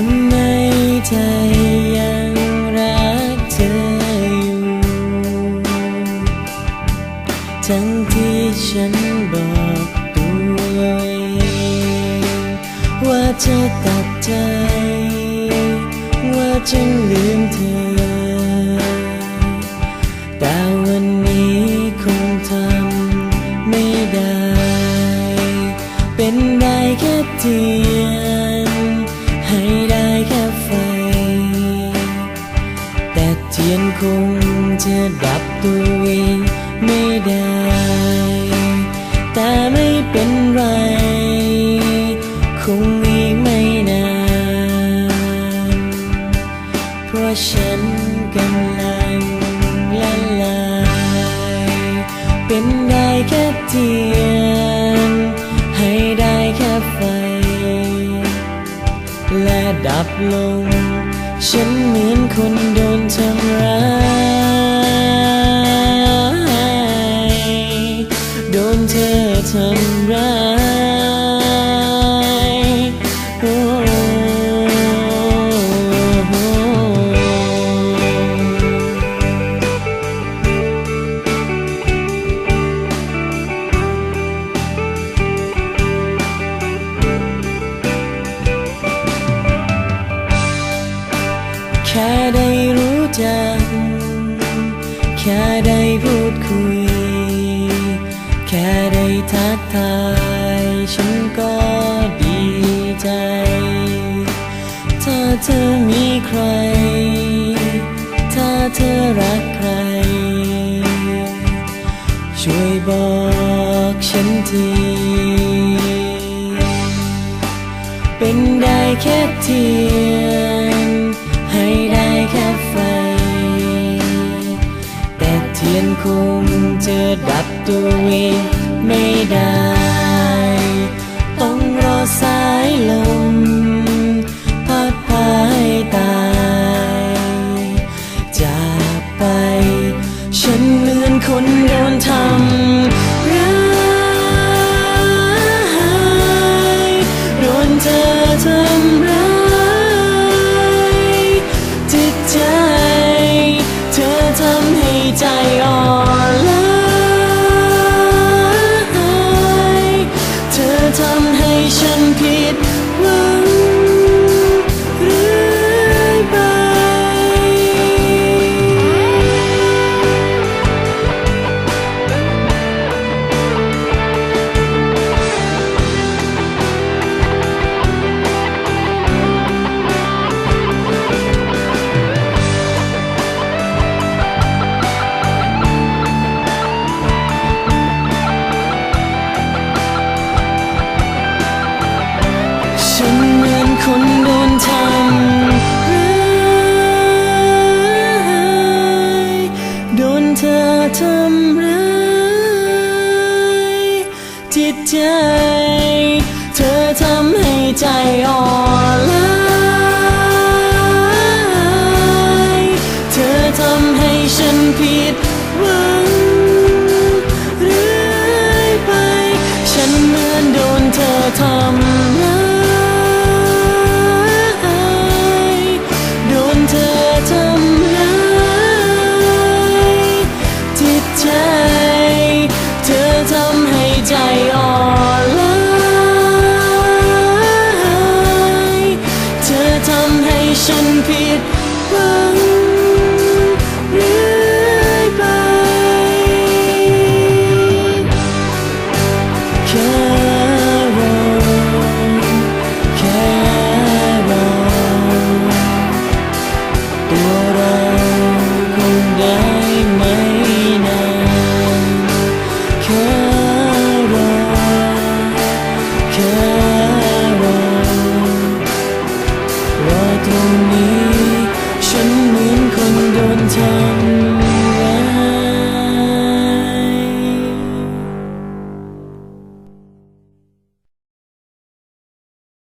ำไมใจยังรักเธออยู่ ทั้งที่ฉันบอกตัวเองว่าจะตัดใจ ว่าจะลืมเธอ จะดับตัวเองไม่ได้ แต่ไม่เป็นไร คงอีกไม่นาน เพราะฉันกำลังละลาย เป็นได้แค่เทียน ให้ได้แค่ไฟ และดับลง ฉันเหมือนคนโดนทำร้าย เธอทำร้ายโอ้แค่ได้รู้จัก แค่ได้พูดคุย แค่ ทักทาย ฉันก็ดีใจ ถ้าเธอมีใคร ถ้าเธอรักใคร ช่วยบอกฉันที เป็นได้แค่เทีย คงจะดับตัวเองไม่ได้ ต้องรอสายลม ใจ เธอทำให้ใจอ่อนล้า